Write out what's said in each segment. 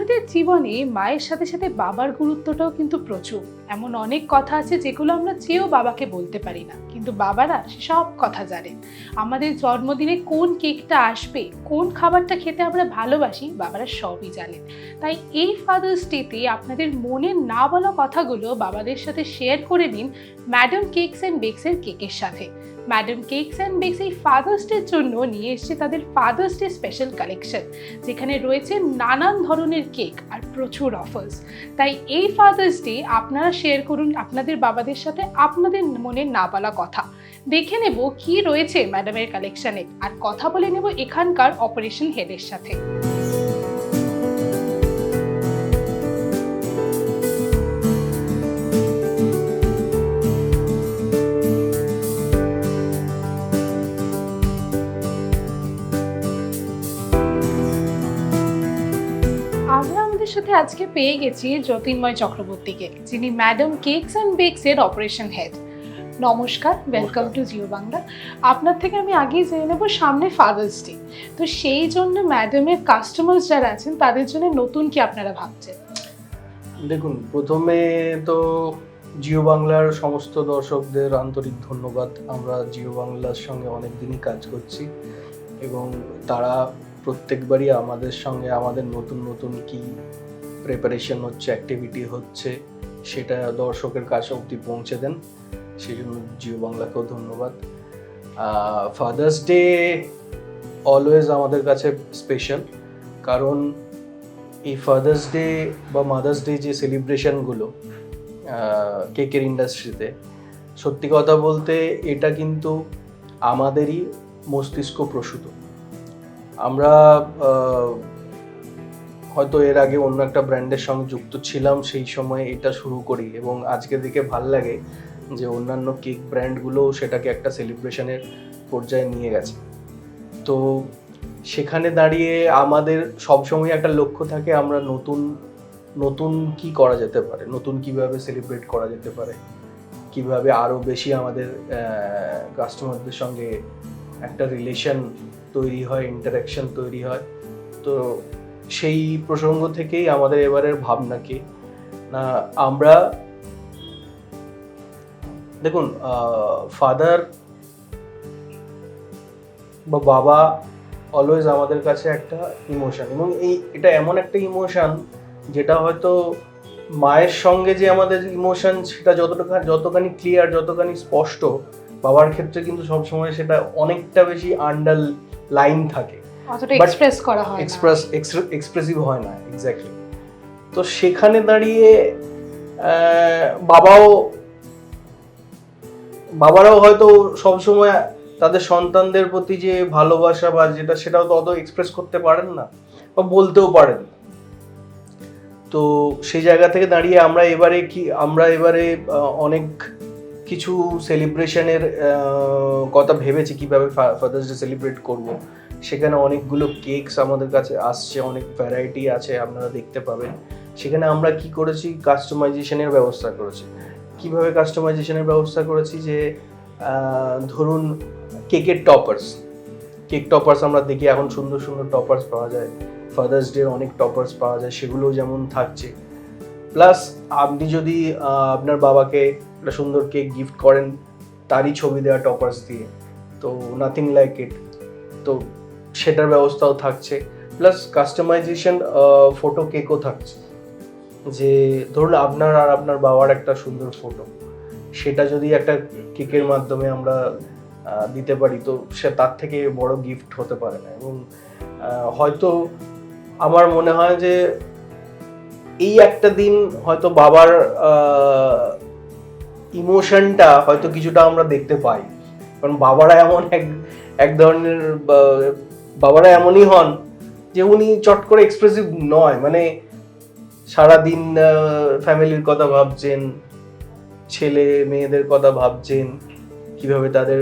আমাদের জীবনে মায়ের সাথে সাথে বাবার গুরুত্বটাও কিন্তু প্রচুর। এমন অনেক কথা আছে যেগুলো আমরা চেয়েও বাবাকে বলতে পারি না। কিন্তু বাবারা সব কথা জানেন। আমাদের জন্মদিনে কোন কেকটা আসবে, কোন খাবারটা খেতে আমরা ভালোবাসি, বাবারা সবই জানেন। তাই এই ফাদার্স ডেতে আপনাদের মনের না বলা কথাগুলো বাবাদের সাথে শেয়ার করে নিন ম্যাডাম কেকস অ্যান্ড বেকসের কেকের সাথে। ম্যাডাম কেকস অ্যান্ড বেকস এই ফাদার্স ডের জন্য নিয়ে এসছে তাদের ফাদার্স ডে স্পেশাল কালেকশন যেখানে রয়েছে নানান ধরনের কেক আর প্রচুর অফার্স তাই এই ফাদার্স ডে আপনারা শেয়ার করুন আপনাদের বাবাদের সাথে আপনাদের মনে না বলা কথা। দেখে নেব কি রয়েছে ম্যাডামের কালেকশনে আর কথা বলে নেব এখানকার অপারেশন হেডের সাথে। সাথে আজকে পেয়ে গেছি যতীনময় চক্রবর্তীকে যিনি ম্যাডাম কেকস অ্যান্ড বেকসের অপারেশন হেড নমস্কার ওয়েলকাম টু জিও বাংলা আপনার থেকে আমি আগেই জেনে নেব সামনে ফাদার্স ডে তো সেই জন্য ম্যাডামের কাস্টমার্স যারা আছেন তাদের জন্য নতুন কি আপনারা ভাবছেন? দেখুন প্রথমে তো জিও বাংলার সমস্ত দর্শকদের আন্তরিক ধন্যবাদ। আমরা জিও বাংলার সঙ্গে অনেক দিনই কাজ করছি এবং তারা প্রত্যেকবারই আমাদের সঙ্গে আমাদের নতুন নতুন কি প্রিপারেশন হচ্ছে অ্যাক্টিভিটি হচ্ছে, সেটা দর্শকের কাছে অবধি পৌঁছে দেন। সেই জন্য জিও বাংলাকেও ধন্যবাদ। ফাদার্স ডে অলওয়েজ আমাদের কাছে স্পেশাল কারণ এই ফাদার্স ডে বা মাদার্স ডে যে সেলিব্রেশনগুলো কেকের ইন্ডাস্ট্রিতে সত্যি কথা বলতে এটা কিন্তু আমাদেরই মস্তিষ্ক প্রসূত। আমরা হয়তো এর আগে অন্য একটা ব্র্যান্ডের সঙ্গে যুক্ত ছিলাম সেই সময় এটা শুরু করি এবং আজকে দেখে ভালো লাগে যে অন্যান্য কেক ব্র্যান্ডগুলো সেটাকে একটা সেলিব্রেশনের পর্যায়ে নিয়ে গেছে। তো সেখানে দাঁড়িয়ে আমাদের সবসময় একটা লক্ষ্য থাকে আমরা নতুন নতুন কি করা যেতে পারে, নতুন কীভাবে সেলিব্রেট করা যেতে পারে, কীভাবে আরও বেশি আমাদের কাস্টমারদের সঙ্গে একটা রিলেশন তৈরি হয় ইন্টারাকশন তৈরি হয়। তো সেই প্রসঙ্গ থেকেই আমাদের এবারের ভাবনা কি? না, আমরা দেখুন ফাদার বা বাবা অলওয়েজ আমাদের কাছে একটা ইমোশন এবং এই, এটা এমন একটা ইমোশন যেটা হয়তো মায়ের সঙ্গে যে আমাদের ইমোশন সেটা যতটা যতখানি ক্লিয়ার যতখানি স্পষ্ট, বাবার ক্ষেত্রে কিন্তু সবসময় সেটা অনেকটা বেশি আন্ডার লাইন থাকে। অতটা এক্সপ্রেস করা হয় এক্সপ্রেস এক্সপ্রেসিভ হয় না এক্স্যাক্টলি তো সেখানে দাঁড়িয়ে বাবাও বাবারাও হয়তো সবসময় তাদের সন্তানদের প্রতি যে ভালোবাসা বা যেটা সেটাও তো অত এক্সপ্রেস করতে পারেন না বা বলতেও পারেন তো সেই জায়গা থেকে দাঁড়িয়ে আমরা এবারে কি আমরা এবারে অনেক কিছু সেলিব্রেশনের কথা ভেবেছি কীভাবে ফাদার্স ডে সেলিব্রেট করব। সেখানে অনেকগুলো কেকস আমাদের কাছে আসছে, অনেক ভ্যারাইটি আছে আপনারা দেখতে পাবেন। সেখানে আমরা কি করেছি? কাস্টমাইজেশনের ব্যবস্থা করেছি। কীভাবে কাস্টমাইজেশনের ব্যবস্থা করেছি? যে ধরুন কেকের টপার্স কেক টপার্স আমরা দেখি এখন সুন্দর সুন্দর টপার্স পাওয়া যায়। ফাদার্স ডে অনেক টপার্স পাওয়া যায়, সেগুলোও যেমন থাকছে। প্লাস আপনি যদি আপনার বাবাকে একটা সুন্দর কেক গিফট করেন, তারই ছবি দেওয়া টপার্স দিয়ে, তো নাথিং লাইক ইট তো সেটার ব্যবস্থাও থাকছে। প্লাস কাস্টমাইজেশন ফটো কেকও থাকছে। যে ধরুন আপনার আর আপনার বাবার একটা সুন্দর ফটো সেটা যদি একটা কেকের মাধ্যমে আমরা দিতে পারি, তো সে তার থেকে বড় গিফট হতে পারে না। এবং হয়তো আমার মনে হয় যে এই একটা দিন হয়তো বাবার ইমোশনটা হয়তো কিছুটা আমরা দেখতে পাই। কারণ বাবারা এমন এক এক ধরনের বাবারা এমনই হন যে উনি চট করে এক্সপ্রেসিভ নয় মানে সারাদিন ফ্যামিলির কথা ভাবছেন, ছেলে মেয়েদের কথা ভাবছেন, কীভাবে তাদের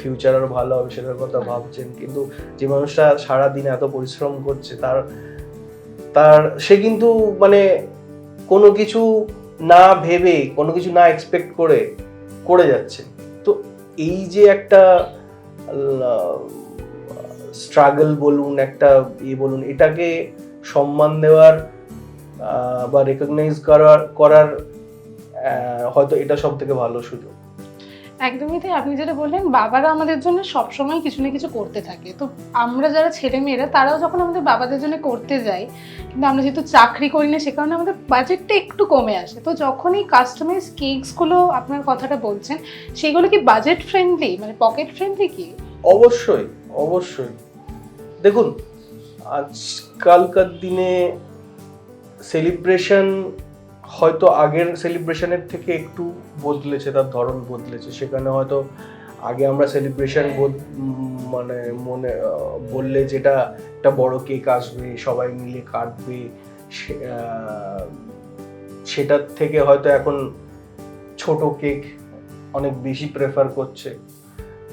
ফিউচার আরও ভালো হবে সেটার কথা ভাবছেন, কিন্তু যে মানুষটা সারাদিন এত পরিশ্রম করছে, তার তার, সে কিন্তু মানে কোনো কিছু না ভেবে, কোনো কিছু না এক্সপেক্ট করে করে যাচ্ছে। তো এই যে একটা স্ট্রাগল বলুন একটা ইয়ে বলুন এটাকে সম্মান দেওয়ার বা রেকগনাইজ করার করার হয়তো এটা সব থেকে ভালো সুযোগ। একদমই তাই। আপনি যেটা বললেন বাবারা আমাদের জন্য সবসময় কিছু না কিছু করতে থাকে। তো আমরা যারা ছেলে মেয়েরা তারাও যখন আমাদের বাবাদের জন্য করতে যাই কিন্তু আমরা যেহেতু চাকরি করি না সে কারণে আমাদের বাজেটটা একটু কমে আসে। তো যখন এই কাস্টমাইজ কেকসগুলো আপনার কথাটা বলছেন সেগুলো কি বাজেট ফ্রেন্ডলি মানে পকেট ফ্রেন্ডলি কি? অবশ্যই অবশ্যই। দেখুন আজকালকার দিনে সেলিব্রেশন হয়তো আগের সেলিব্রেশনের থেকে একটু বদলেছে তার ধরন বদলেছে। সেখানে হয়তো আগে আমরা সেলিব্রেশন মানে মনে বললে যেটা একটা বড় কেক আসবে সবাই মিলে কাটবে সেটার থেকে হয়তো এখন ছোট কেক অনেক বেশি প্রেফার করছে।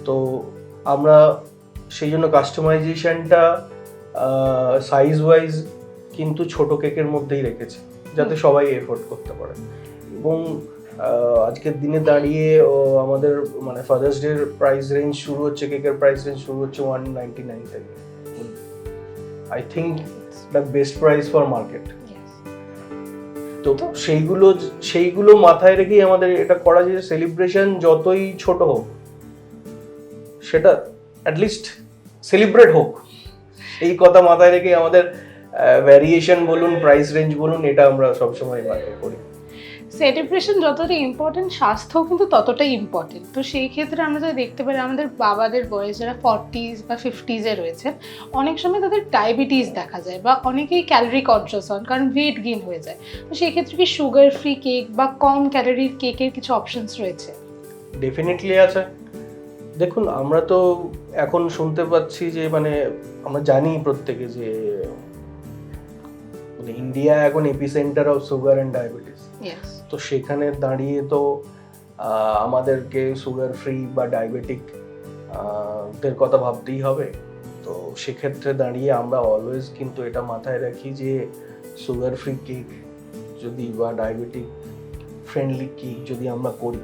তো আমরা সেই জন্য কাস্টমাইজেশনটা সাইজ ওয়াইজ কিন্তু ছোট কেকের মধ্যেই রেখেছে যাতে সবাই এফোর্ড করতে পারে। এবং আজকের দিনে দাঁড়িয়ে আমাদের মানে ফাদার্স ডের প্রাইস রেঞ্জ শুরু হচ্ছে কেকের প্রাইস রেঞ্জ শুরু হচ্ছে ওয়ান নাইনটি নাইন থেকে। I think the best price for market তো তো- সেইগুলো সেইগুলো মাথায় রেখেই আমাদের এটা করা যে সেলিব্রেশন যতই ছোট হোক সেটা অ্যাটলিস্ট সেলিব্রেট হোক এই কথা মাথায় রেখে আমাদের ভ্যারিয়েশন বলুন প্রাইস রেঞ্জ বলুন এটা আমরা সবসময় মাথায় করি। সেলিব্রেশন যতটা ইম্পর্টেন্ট স্বাস্থ্যও কিন্তু ততটাই ইম্পর্টেন্ট তো সেই ক্ষেত্রে আমরা যদি দেখতে পারি আমাদের বাবাদের বয়স যারা ফর্টিজ বা ফিফটিজে রয়েছেন অনেক সময় তাদের ডায়াবেটিস দেখা যায় বা অনেকেই ক্যালোরি কনসিয়াস হন কারণ ওয়েট গেইন হয়ে যায়। তো সেই ক্ষেত্রে কি সুগার ফ্রি কেক বা কম ক্যালোরির কেকের কিছু অপশনস রয়েছে? ডেফিনেটলি আছে। দেখুন আমরা তো এখন শুনতে পাচ্ছি যে মানে আমরা জানি প্রত্যেকে যে মানে ইন্ডিয়া এখন epicentre of sugar and diabetes তো সেখানে দাঁড়িয়ে তো আমাদেরকে সুগার ফ্রি বা ডায়াবেটিক দের কথা ভাবতেই হবে। তো সেক্ষেত্রে দাঁড়িয়ে আমরা অলওয়েজ কিন্তু এটা মাথায় রাখি যে সুগার ফ্রি কেক যদি বা ডায়াবেটিক ফ্রেন্ডলি কেক যদি আমরা করি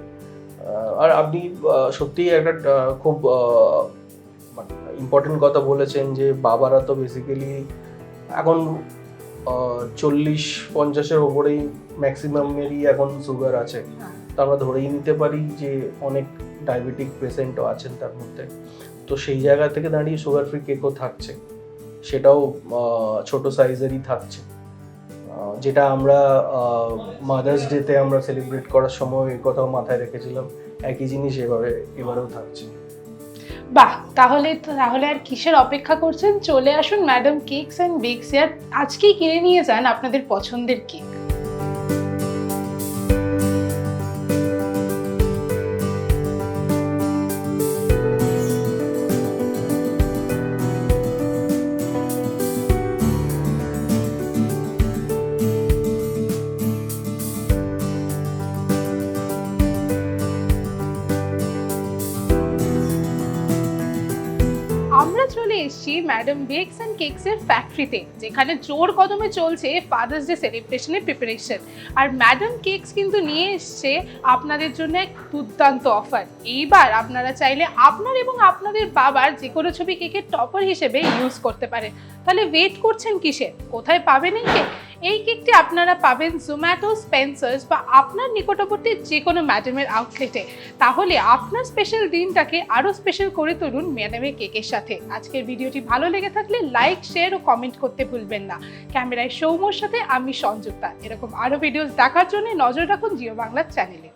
আর আপনি সত্যিই একটা খুব ইম্পর্টেন্ট কথা বলেছেন যে বাবারা তো বেসিক্যালি এখন চল্লিশ পঞ্চাশের ওপরেই ম্যাক্সিমামেরই এখন সুগার আছে। তো আমরা ধরেই নিতে পারি যে অনেক ডায়াবেটিক পেশেন্টও আছেন তার মধ্যে। তো সেই জায়গা থেকে দাঁড়িয়ে সুগার ফ্রি কেকও থাকছে। সেটাও ছোট সাইজেরই থাকছে। যেটা আমরা মাদার্স ডেতে আমরা সেলিব্রেট করার সময় এই কথাও মাথায় রেখেছিলাম, একই জিনিস এভাবে এবারেও থাকছে। বাহ, তাহলে তাহলে আর কিসের অপেক্ষা করছেন? চলে আসুন ম্যাডাম কেকস অ্যান্ড বেকস আজকেই কিনে নিয়ে যান আপনাদের পছন্দের কেক এসেছি ম্যাডাম বেকস অ্যান্ড কেকসের ফ্যাক্টরিতে যেখানে জোর কদমে চলছে ফাদার্স ডে সেলিব্রেশনের প্রিপারেশন আর ম্যাডাম কেকস কিন্তু নিয়ে এসছে আপনাদের জন্য এক দুর্দান্ত অফার এইবার আপনারা চাইলে আপনার এবং আপনাদের বাবার যে কোনো ছবি কেকের টপার হিসেবে ইউজ করতে পারেন। তাহলে ওয়েট করছেন কিসের? কোথায় পাবেন এই কেক এই কেকটি আপনারা পাবেন জোম্যাটো স্পেন্সার্স বা আপনার নিকটবর্তী যে কোনো ম্যাডামের আউটলেটে তাহলে আপনার স্পেশাল দিনটাকে আরও স্পেশাল করে তুলুন ম্যাডামের কেকের সাথে। আজকের ভিডিওটি ভালো লেগে থাকলে লাইক শেয়ার ও কমেন্ট করতে ভুলবেন না। ক্যামেরায় সৌম্যর সাথে আমি সংযুক্তা এরকম আরও ভিডিওস দেখার জন্য নজর রাখুন জিও বাংলার চ্যানেলে